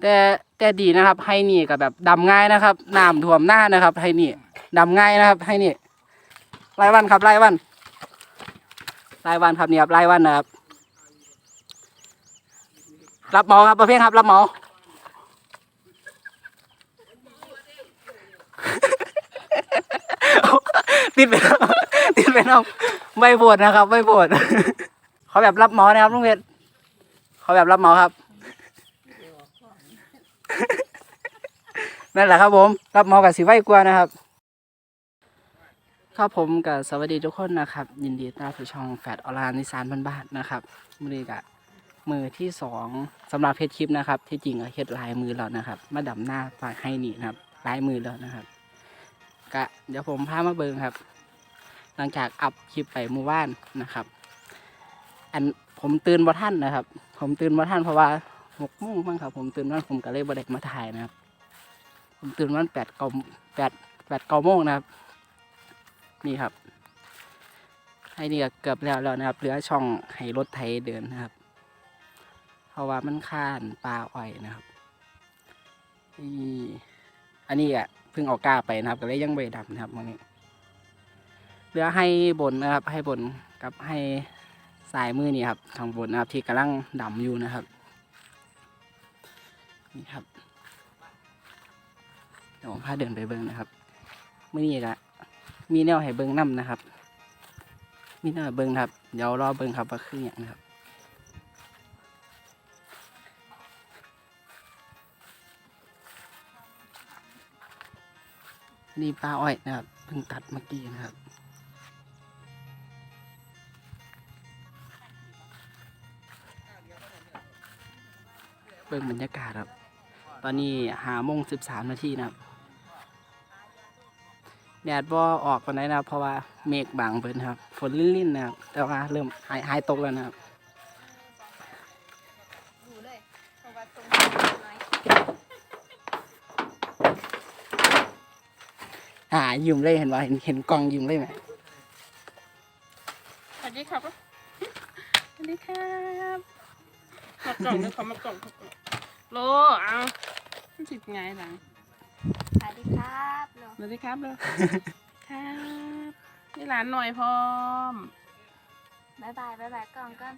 แต่แต่ดีนะครับให้นี่ก็แบบดำง่ายนะครับน้ำท่วมหน้านะครับให้นี่ดำง่ายนะครับให้นี่รายวันครับรายวันรายวันครับนี่ครับรายวันนะครับ รับเหมาครับประเภทครับรับเหมา ติดไปแล้วติดไปแล้วไม่ปวดนะครับ ไม่ปวดเขาแบบรับเหมานะครับลุงเพชรเขาแบบรับเหมาครับ นั่นแหละครับผมรับมากับสีไว้กว่านะครับครับผมกับสวัสดีทุกคนนะครับ ยินดีต้อนรับสู่ช่องแฟดออนไลน์นิสานบ้านๆนะครับมือนี้กับมือที่สองสำหรับเพจคลิปนะครับ ที่จริงก็เฮ็ดลายมือแล้วนะครับ มาดำหน้าฝากให้นี่นะครับลายมือแล้วนะครับกะเดี๋ยวผมพามาเบิงครับ หลังจากอัพคลิปไปเมื่อวานนะครับ อันผมตื่นบ่ท่านนะครับ ผมตื่นบ่ท่านเพราะว่าหกโมงมั้งครับ ผมตื่นวันผมก็เลยบ่ได้มาถ่ายนะครับ ผมตื่นวันแปดเก้าแปดแปดเก้าโมงนะครับ นี่ครับ ให้นี่ก็เกือบแล้วแล้วนะครับ เหลือช่องให้รถไถเดินนะครับ เพราะว่ามันข้านปลาอ้อยนะครับนี่อันนี้อะเพิ่งออกกล้าไปนะครับ ก็เลยยังไม่ได้ดำนะครับวันนี้ เหลือให้บนนะครับ ให้บนกับให้สายมือนี่ครับทางบนนะครับที่กำลังดำอยู่นะครับ นี่ครับ ดี๋ยวผมพาเดินไปเบิ้งนะครับมื่อนี้ละมีแนวให้เบิ้งน้ำนะครับ มีแนวเบิ้งครับเดี๋ยวรอเบิ้งครับว่าคืออย่างนะครับนี่ปลาอ้อยนะครับเพิ่งตัดเมื่อกี้นะครับเบิ่งบรรยากาศครับ ตอนนี้หาโมงสิบสามนาทีนะครับ แดดบ่ออกกันได้นะครับ เพราะว่าเมฆบางเพิ่นครับ ฝนลิ่นๆนะครับ แต่ว่าเริ่มหายหายตกแล้วนะครับดูเลยระว่าตรงไหนอ่ายิ้มเลยเห็นว่าเห็นเห็นกล้องยิ้มเลยไหมสวัสดีครับสวัสดีครับมากล่องเลยขอมากล่องก็โลเอามันสิบไงหลัง วัสดีครับเนาะสวัสดีครับเลยครับนี่หลานหน่อยพร้อมบายบายบายบายกล่องก่อน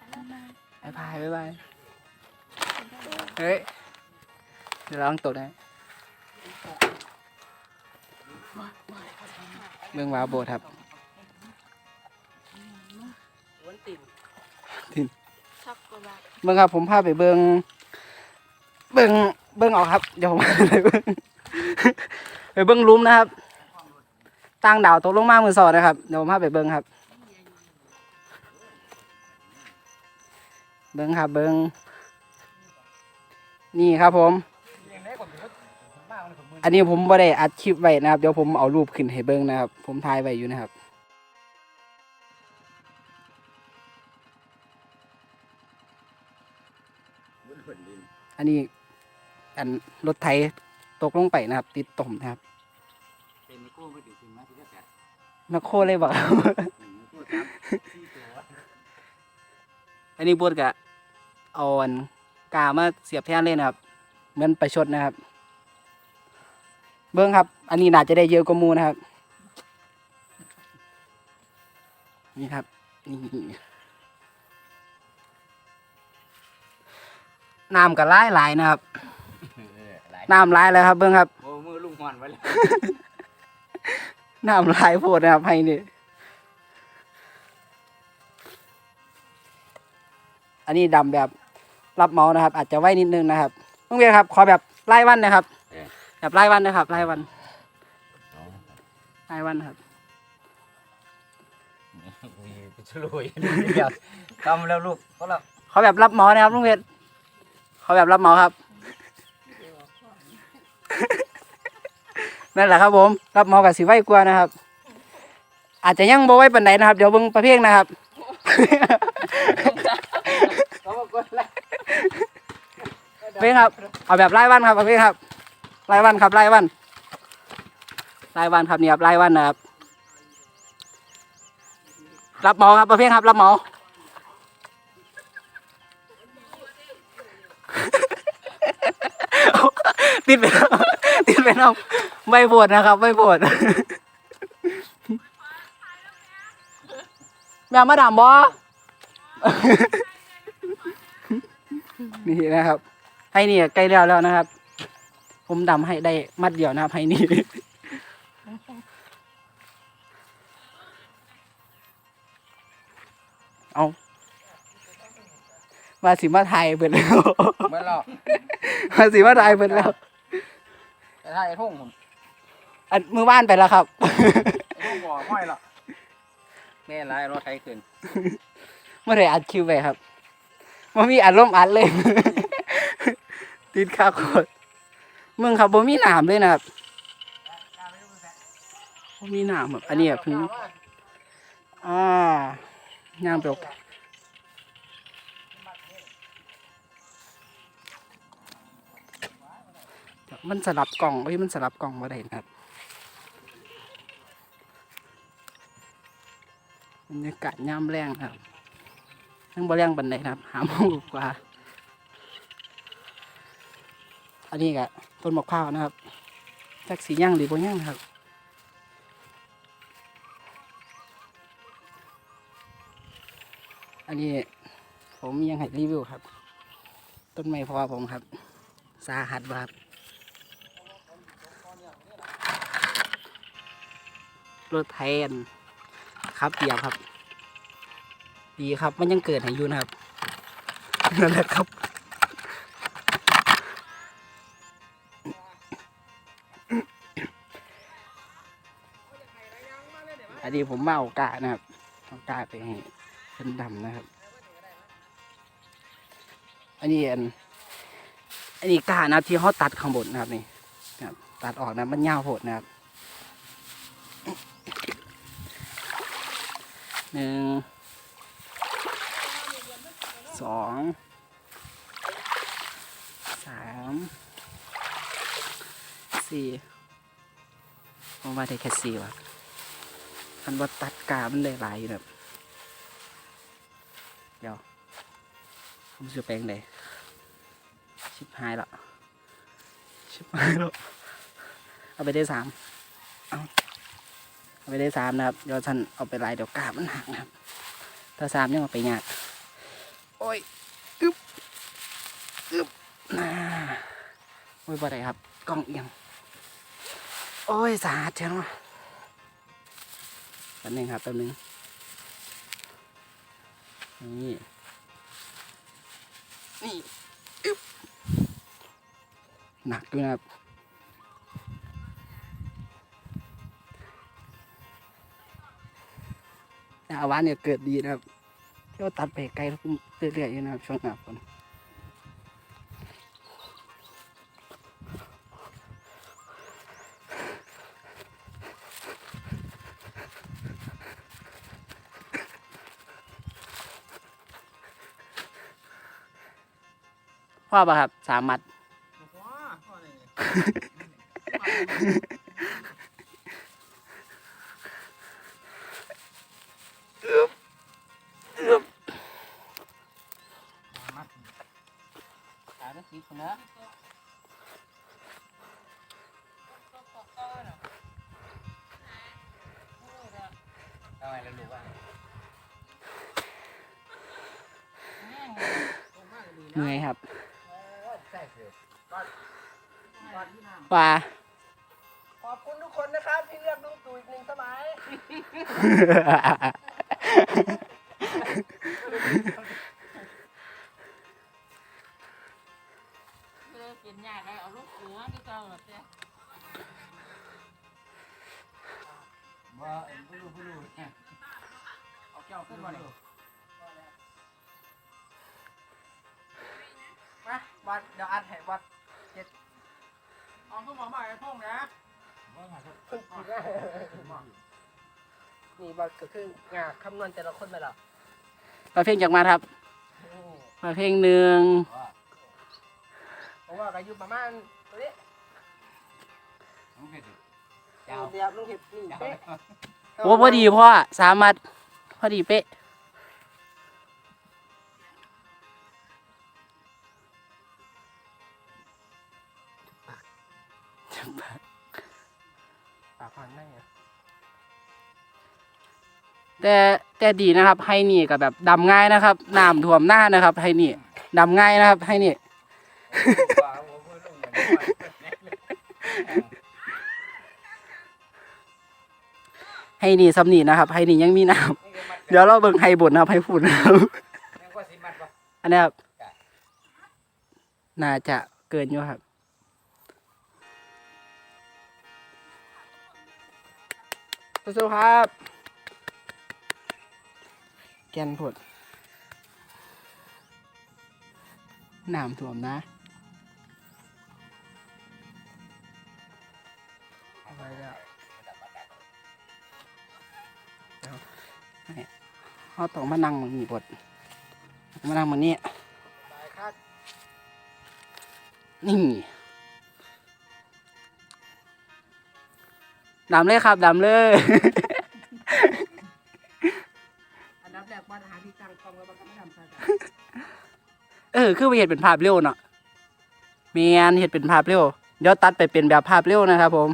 อันนั้นบ๊ายบายบ๊ายบายเฮ้ยเดี๋ยวลองตกได้เมืองวาโบดครับช็อกโกแลตเบิ่งครับผมพาไปเบิ่งเบิ่งเบิ่งเออกครับเดี๋ยวผมไปเบิ่ง ไปเบิ่งลุ้มนะครับต่างดาวตกลงมามือสอดนะครับเดี๋ยวผมพาไปเบิ่งครับ เบิ่งครับเบิ่งนี่ครับผม อันนี้ผมบ่ได้อัดคลิปไว้นะครับ เดี๋ยวผมเอารูปขึ้นให้เบิ่งนะครับ ผมถ่ายไว้อยู่นะครับอันนี้อันรถไถ ตกลงไปนะครับ ติดต่มนะครับเป็นโก้ไม่ถึงถึงมาที่แปดนักโคเลยบอกครับหนึ่งโก้ครับสี่ตัวอันนี้บดกะเอาอันกามาเสียบแทนเลยนะครับเหมือนประชดนะครับ เบิ้งครับ อันนี้น่าจะได้เยอะกว่าหมูนะครับ นี่ครับนี่น้ำกับไล่หลายนะครับหลาย น้ำหลายแล้วครับเบิ้งครับโอ้มือลุงหอนไว้เลยน้ำลายโพดนะครับให้นี่อันนี้ดำแบบรับเหมานะครับ อาจจะไว้นิดนึงนะครับต้องเรียนครับ ขอแบบไล่วันนะครับ แบบไล่วันนะครับไล่วันไล่วันครับมีช่วยเดียวทำแล้วลูกก็แล้วขอแบบรับเหมานะครับลุงเพชรขอแบบรับเหมาครับ นั่นแหละครับผมรับเหมากับสีไว้กว่านะครับ อาจจะยังบ่ไว้ปันใดนะครับ เดี๋ยวเบิ่งประเภทนะครับเขามากดไลค์เพ่งครับ เอาแบบรายวันครับเอาเพ่งครับรายวันครับรายวันรายวันครับเนี่ยครับรายวันนะครับ รับเหมาครับประเภทครับ รับเหมาติดไปแล้วติด ไปแล้วใบโบดนะครับใบโบดแม่มาดามบอนี่นะครับให้นี่ใกล้แล้วแล้วนะครับ ผมดำให้ได้มัดเดียวนะครับให้นี่เอามาสิมาไทยเปิดแล้วเมื่อเรามาสิมาไทยเปิดแล้ว จะถ่ายไอ้ทุ่งผมอันมือบ้านไปแล้วครับ ไอ้ทุ่งบ่อห้อยหรอกแม่นไรรถไทยขึ้นเมื่อไหรอัดคิวไปครับมันมีอารมณ์อัดเลย ติดข้าวโคตรมึงครับบ่มีหนามเลยนะครับบ่มีหนามแบบอันนี้อะเพิ่งอ่าย่างเปลก มันสลับกล่องเฮ้ยมันสลับกล่องมาได้ครับบรรยากาศย่ามแรงครับทั้งบ่แรงบันไดครับ หาโมงกว่า อันนี้ก็ต้นมะพร้าวนะครับจักสีย่างหรือบ่ย่างครับอันนี้ผมยังให้รีวิวครับ ต้นไม้พอผมครับ สาหัสครับ รถไทยอันครับเดียวครับ ดีครับมันยังเกิดให้อยู่นะครับนั่นแหละครับอันนี้ผมมาเอกานะครับเอากาไปให้เพิ่นดำนะครับ อันนี้อันอันนี้กานะที่เขาตัดข้างบนนะครับนี่ครับตัดออกนะมันยาวโหดนะครับ หนึ่งสองสามสี่ผมว่าได้แค่สี่ว่ะอันว่าตัดกามันได้หลายอยู่แบบเดี๋ยวผมจะแปลงไหนชิบหายและชิบหายแล้วเอาไปได้สามเอา ไปได้สามนะครับเดี๋ยวท่านเอาไปหลายเดี๋ยวกามันหักนะครับ ถ้าสามยังเอาไปยากโอ้ยอึ๊บอึ๊บน่าโอ้ยบ่ได้ครับกล้องเอียงโอ้ยสาหัสเชียวนะแป๊บนึงครับแป๊บนึงนี่นี่อึ๊บหนักด้วยนะครับ แต่อาวานเนี่ยเกิดดีนะครับเที่ยวตัดไปไกลแล้วเรื่อยๆอยู่นะครับช่วงหน้าฝนพ่อปะครับสามมัดต เหนื่อยครับใช่คือปลาขอบคุณทุกคนนะครับที่เลือกลุงตู่อีกหนึ่งสมัยเลยกินยากเลยเอาลูกเสือที่เจ้าแบบเนี้ยว่าผู้รู้ผู้รู้เนี่ยเอาเจ้าขึ้นมาเลย มาวัดเดี๋ยวอัดให้วัดเจ็ดเอาขึ้นมาใหม่ไอ้พงนะนี่บอก็คืองาคำนวณแต่ละคนไปแล้วมาเพลงจากมาครับ มาเพลงหนึ่งผมว่าอายุประมาณตัวนี้เดียวลุงเห็ดนี่เป๊ะโอ้พอดีพ่อสามมัดพอดีเป๊ะ แต่แต่ดีนะครับให้นี่กับแบบดำง่ายนะครับน้ำท่วมหน้านะครับให้นี่ดำง่ายนะครับให้นี่ว่าผมบ่ลงอย่างนี้ให้นี่สำนีนะครับให้นี่ยังมีน้ำเดี๋ยวเราเบิ่งให้บนนะครับให้ฝุ่นนะครับยังว่าอันนี้ครับน่าจะเกินอยู่ครับสู้ๆครับ กนผดน้ำท่วมนะเอาไว้แล้วเขาต้องมานั่งมันมีบทมานั่งมันนี่นี่ดำเลยครับดำเลย ออคือไปเห็นเป็นภาพเร็วเนาะเมียนเห็นเป็นภาพเร็วเดี๋ยวตัดไปเป็นแบบภาพเร็วนะครับผม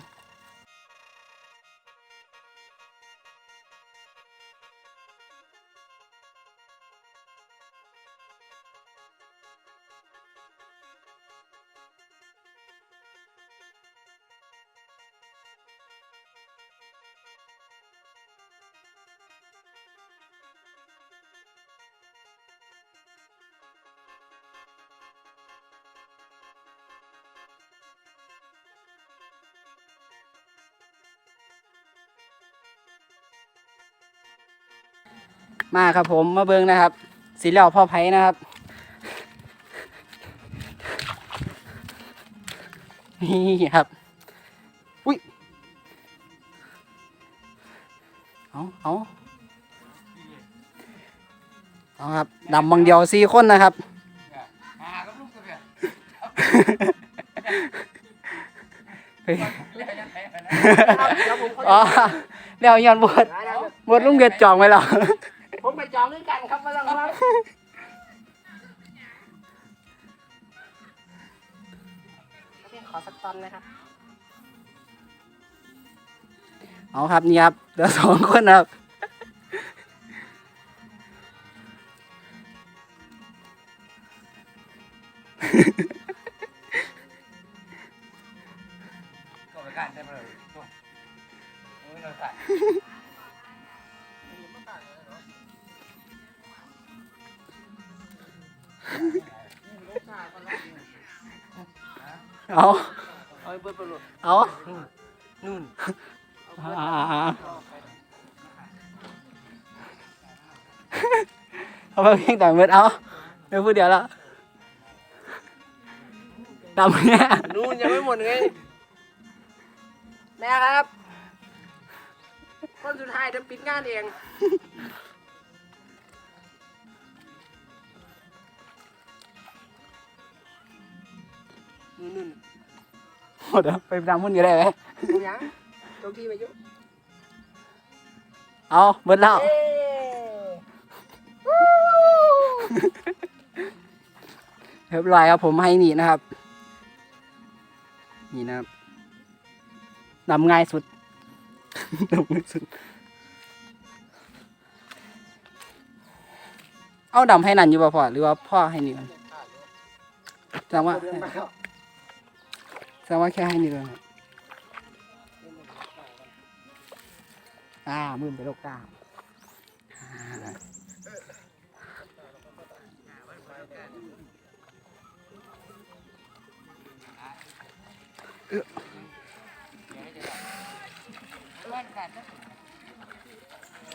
มาครับผมมาเบิ่งนะครับ สีเหล่าพ่อไผ่นะครับ นี่ครับ อุ้ย เอาเอาเอาครับดำบางเดียวสี่คนนะครับหากับลูกกับเพื่อนเฮ้ยเรียกยังไงวะนะแล้วผมก็อ๋อแล้วยันบดบดลุงเกดจองไว้แล้วผมไป จองด้วยกันครับมาลังครับขอสักตอนนะครับเอาครับนี่ครับเหลือสองคนครับก็ไปกันได้บ่เลยโอ้ยโอ้ยเราใส่ เอาเอาเบิร์ดไปเลยเอานู่นอ่าเอาไปเพียงแต่เม็ดเอาไม่พูดเดียวแล้วดำเนี่ยนู่นยังไม่หมดไงแม่ครับคนสุดท้ายจะปิดงานเอง นู่นนู่นหมดแล้วไปดำมันอยู่ได้ไหมดูยังตรงที่มายุเอาเบิดแล้วเอ้เรียบร้อยครับผมให้นี่นะครับ นี่นะครับดำง่ายสุดดำง่ายสุด เอาดำให้นั่นอยู่ป่ะพ่อหรือว่าพ่อให้นี่มันแสดงว่า เดินมาแล้วแสดงว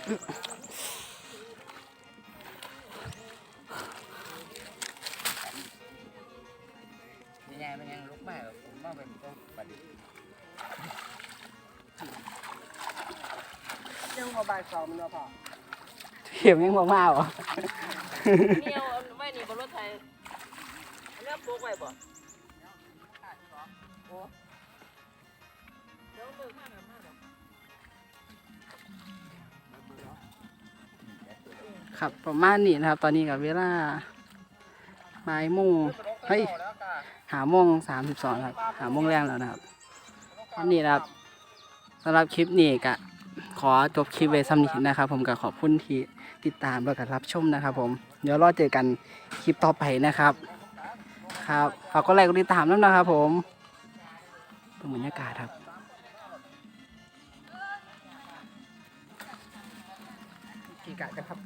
่า รื่องมาบ่ายสองมันมาพอเข็มยังบ่มาเหรอเนี่ยวเอาไว้นี่บนรถไทยเลือกปลูกไว้บ่โอ้เดี๋ยวเลิกมากกับมากดอกครับประมาณนี้นะครับ ตอนนี้กับเวลาบ่ายโมงเฮ้ยหาโมงสามสิบสองครับหาโมงแรงแล้วนะครับตอนนี้นะครับสำหรับคลิปนี้ก็ ขอจบคลิปไว้ซ้ำนี้นะครับ ผมก็ขอบคุณที่ติดตามและก็รับชมนะครับ ผมเดี๋ยวรอเจอกันคลิปต่อไปนะครับ ครับฝากกดไลค์กดติดตามด้วยนะครับ ผมดูบรรยากาศครับกี่กะกันครับ